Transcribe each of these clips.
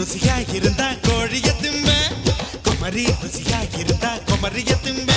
ருசியாய் இருந்தா கோழிய திம்ப குமரி ருசியாய் இருந்தா குமரிய திம்ப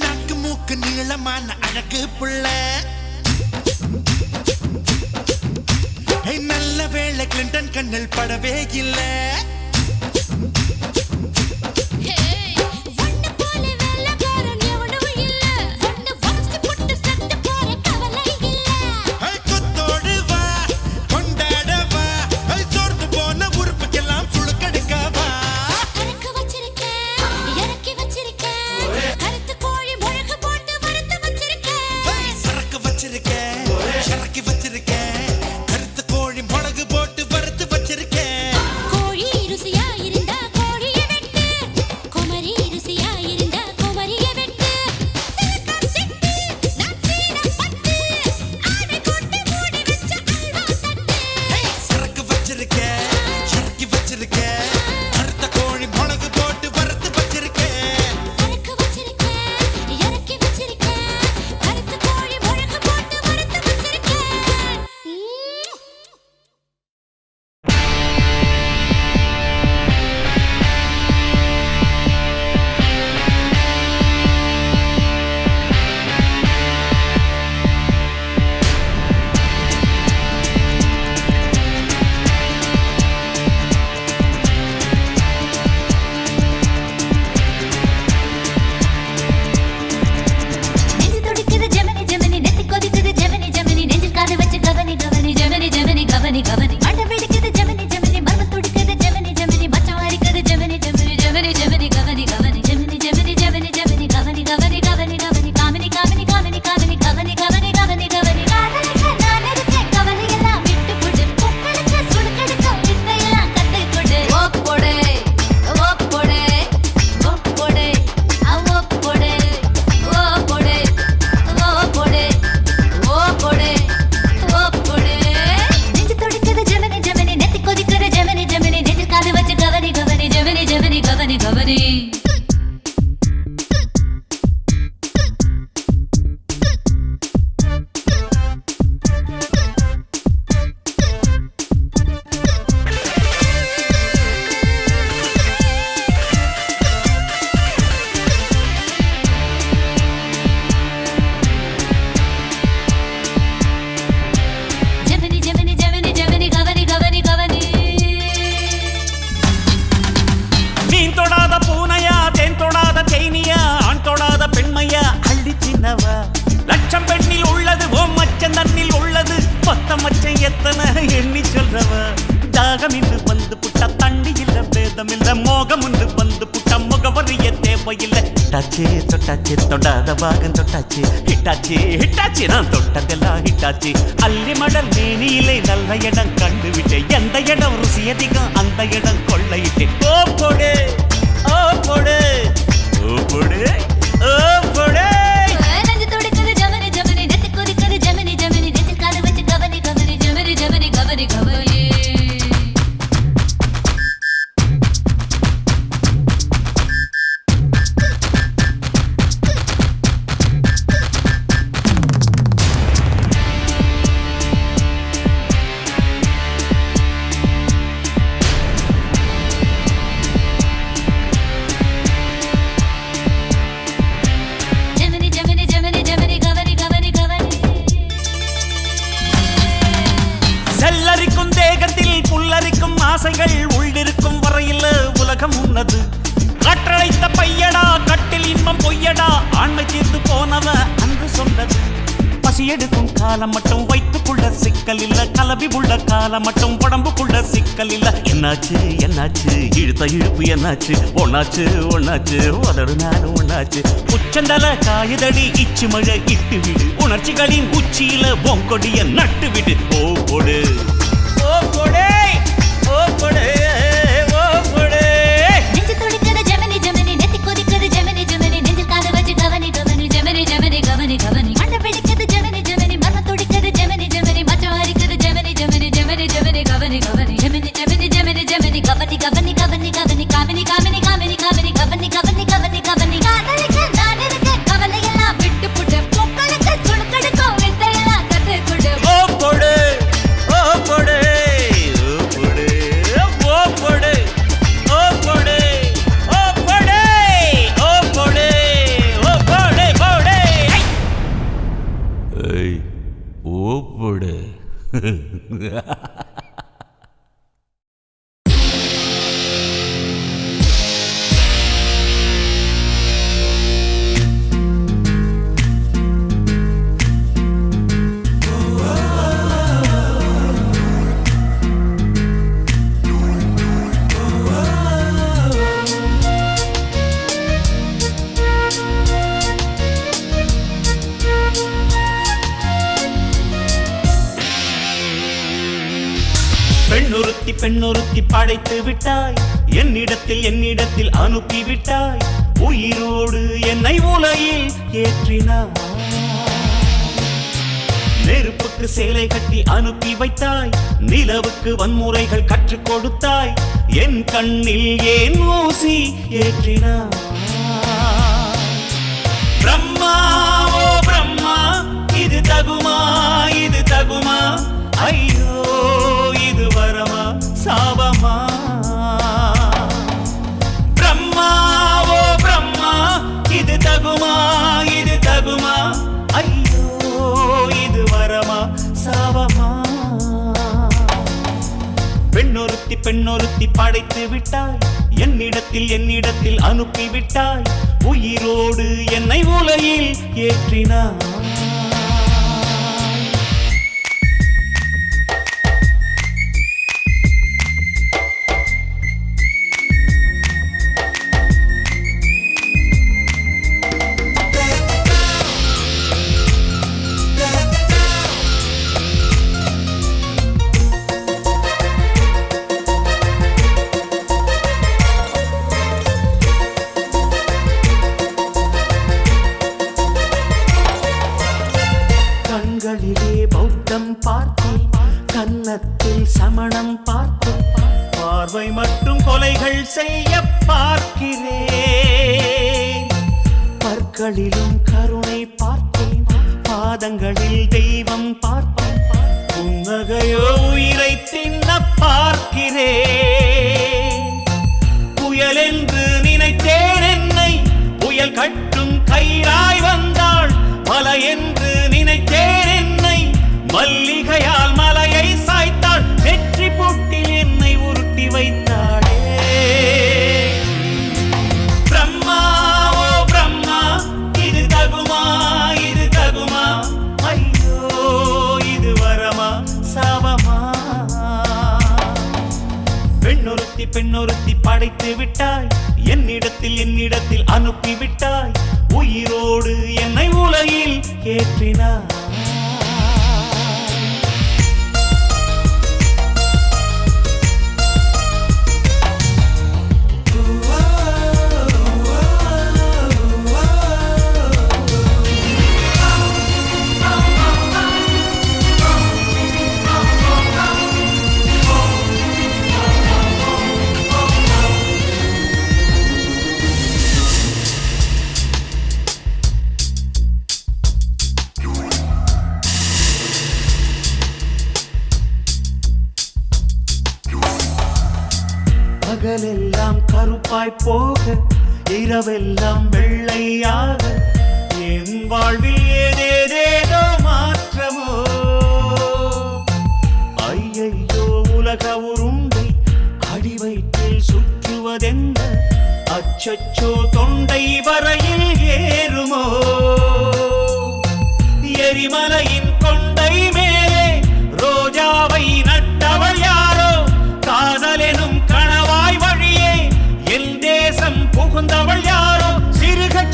நாக்கு மூக்கு நீளமான அழகு புள்ள. நல்ல வேலை கிளிண்டன் கண்ணில் படவே இல்லை. கவனி கவனி தேவையில்லை ஹிட்டாச்சு தொட்டாச்சு தொண்டாத பாகம் தொட்டாச்சு ஹிட்டாச்சு ஹிட்டாச்சு நான் தொட்டதெல்லாம் ஹிட்டாச்சு. அள்ளி மடல் மேனியிலே நல்ல இடம் கண்டுவிட்டேன் எந்த இடம் ருசி அதிகம் அந்த இடம் கொள்ளையிட்டேன் ஓ போடு ஓ போடு ஓ போடு ஓ போனது. கற்றழைத்த பையடா கட்டில் இன்பம் பொய்யடா ஆண்மை தீர்ந்து போனவ அன்று சொன்னது. பசி எடுக்கும் காலம் மட்டும் வைத்துக்குள்ள சிக்கல் இல்ல. கலவி உள்ள காலம் மட்டும் உடம்புக்குள்ள சிக்கல் இல்ல. என்னாச்சு என்னாச்சு? இழுத்த இழுப்பு என்னாச்சு? ஒன்னாச்சு ஒன்னாச்சு? உதடு நானும் ஒன்னாச்சு? உச்சந்தல காயுதடி இச்சு மழை இட்டு விடு. உணர்ச்சிகளின் உச்சியில பொங்கொடிய நட்டு விடு. ஓ போடு பெண்ணொருத்தி படைத்து விட்டாய். என்னிடத்தில் என்னிடத்தில் அனுப்பி விட்டாய் உயிரோடு என்னை உலையில் ஏற்றினாய். நெருப்புக்கு சேலை கட்டி அனுப்பி வைத்தாய். நிலவுக்கு வன்முறைகள் கற்றுக் கொடுத்தாய். என் கண்ணில் ஏன் ஊசி ஏற்றினாய்? பெண்ணொருத்தி படைத்து விட்டாய். என்னிடத்தில் என்னிடத்தில் அனுப்பி விட்டாய் உயிரோடு என்னை உலகில் ஏற்றினாய். புயல் என்று நினைத்தேன் என்னை. புயல் கட்டும் கயிறாய் வந்தாள் மலை என்று பெண்ணொருத்தி படைத்து விட்டாய். என்னிடத்தில் என்னிடத்தில் அனுப்பி விட்டாய் உயிரோடு என்னை உலகில் ஏற்றினாய். இரவெல்லாம் வெள்ளையாக என் வாழ்வில் ஏதேதேதோ மாற்றமோ? ஐயையோ உலக உருண்டை அடி வயிற்றில் சுற்றுவதென்ன? அச்சச்சோ தொண்டை வரையில் ஏறுமோ? எரிமலையின் கொண்டை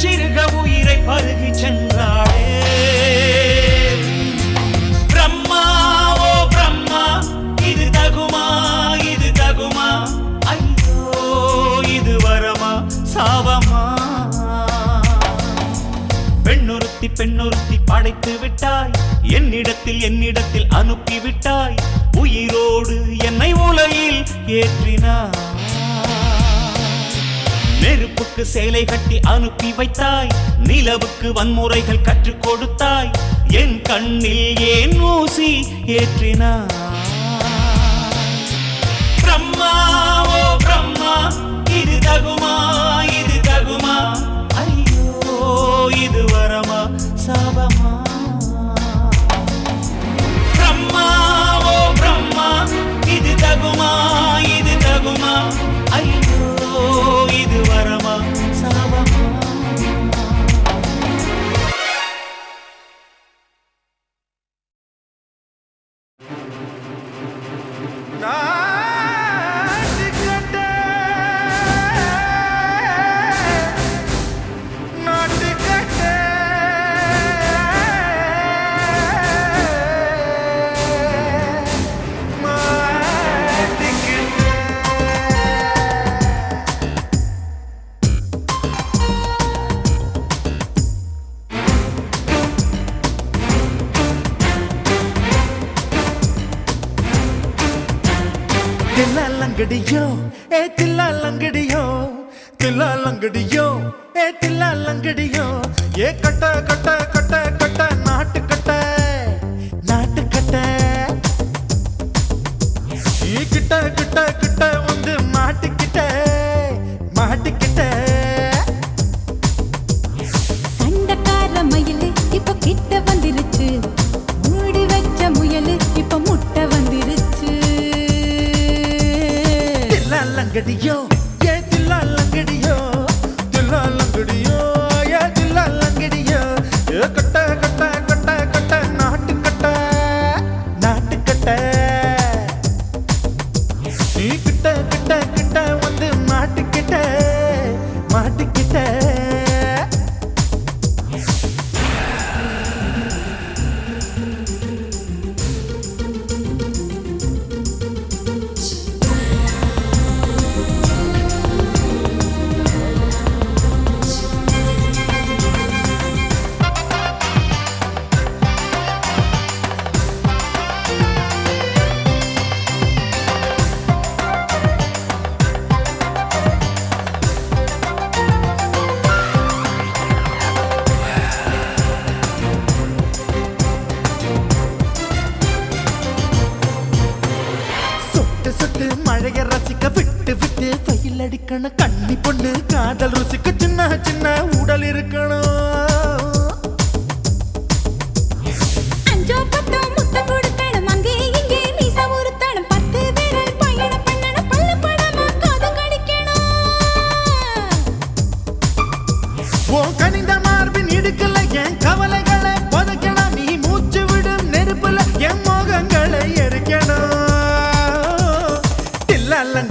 சிறுக உயிரை பருகி சென்றாளே. பிரம்மா ஓ பிரம்மா இது தகுமா இது தகுமா? ஐயோ இது வரமா சாவமா பெண்ணுறுத்தி பெண்ணுறுத்தி படைத்து விட்டாய். என்னிடத்தில் என்னிடத்தில் அனுப்பிவிட்டாய் உயிரோடு என்னை உலகில் ஏற்றினாய். நெருப்புக்கு சேலை கட்டி அனுப்பி வைத்தாய். நிலவுக்கு வன்முறைகள் கற்றுக் கொடுத்தாய். என் கண்ணில் ஏன் ஊசி ஏற்றினாய்? பிரம்மா ஓ பிரம்மா இது தகுமா இது தகுமா? ஐயோ இது வரமா சாபமா? பிரம்மா ஓ பிரம்மா இது தகுமா இது தகுமா? மாட்டிக்கிட்ட சண்டைக்கார மயிலு இப்ப கிட்ட வந்துருச்சு. மூடி வச்ச முயலு இப்ப முட்டை வந்துருச்சு. தில்லாலங்கடியோ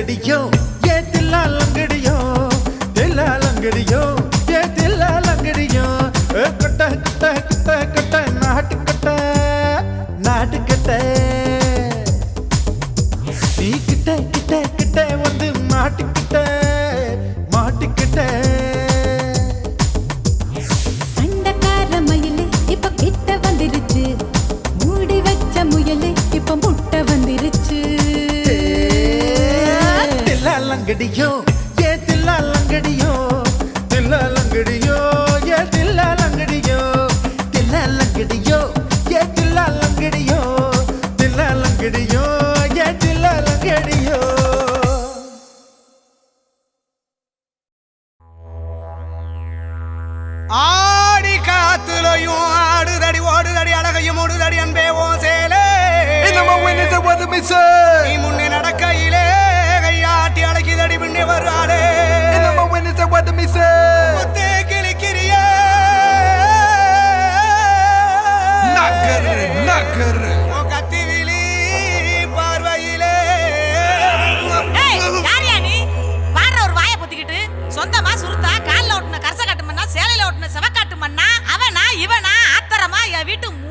தில்லாலங்கடியோ தில்லாலங்கடியோ? ஏ தில்லாலங்கடியோ? தில்லாலங்கடியோ? ஏ தில்லாலங்கடியோ? தில்லாலங்கடியோ? ஏ தில்லாலங்கடியோ? தில்லாலங்கடியோ? ஏ தில்லாலங்கடியோ? ஆடி காத்துலையும் ஆடுதடி ஓடுதடி அழகையும் ஓடுதடி அன்பே ஓ சேலே. நீ முன்னே கையாட்டி அழைக்குதடி பின்னே வருவாளே முத்தே கிளிக்கிறியே உன் கத்திவிழி பார்வையிலே. ஏய், யாருயா நீ? பாடுற ஒரு வாயை பொத்திக்கிட்டு, சொந்தமா சுருத்தா, கால்ல ஒட்டுன கரசக்காட்டு மண்ணா, சேலையில ஒட்டுன செவக்காட்டு மண்ணா, அவனா, இவனா, ஆத்தரமா, என் வீட்டு மூ-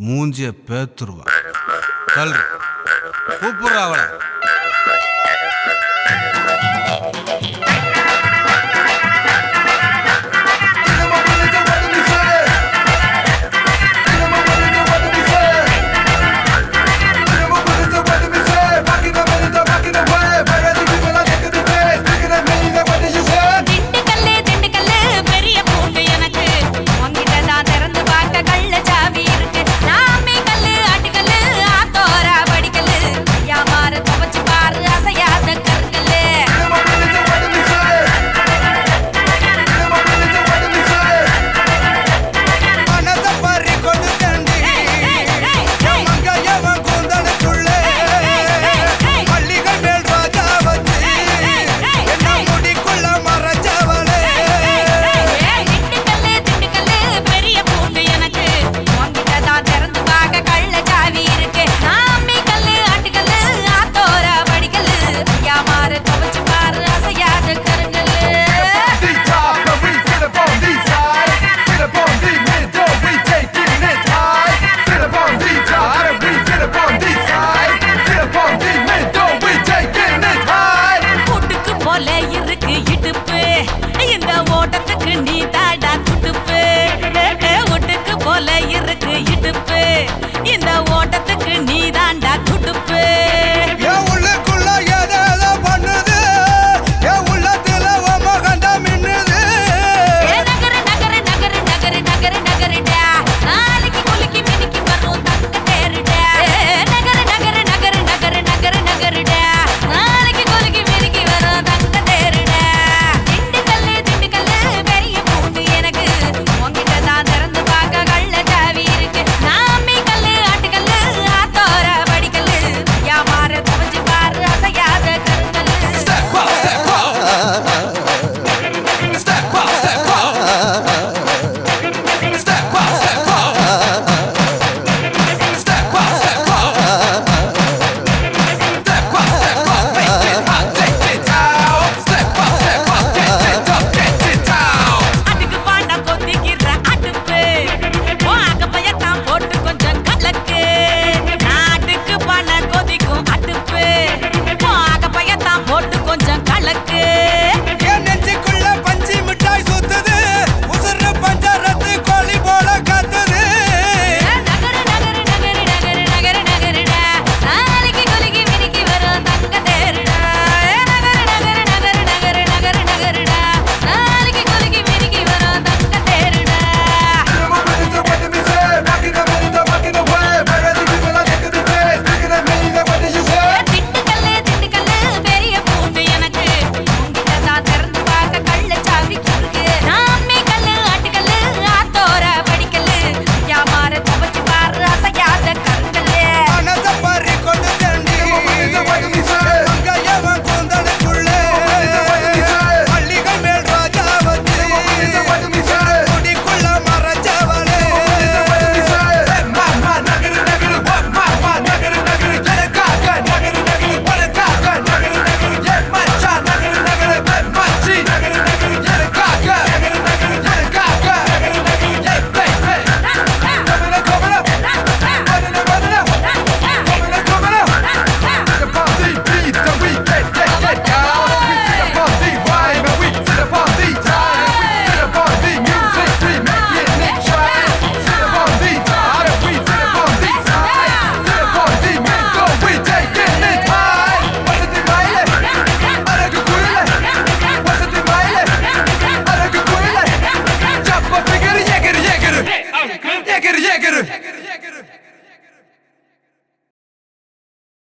மூஞ்சிய பேத்துருவா. கல்று கூப்பிடுற அவளை.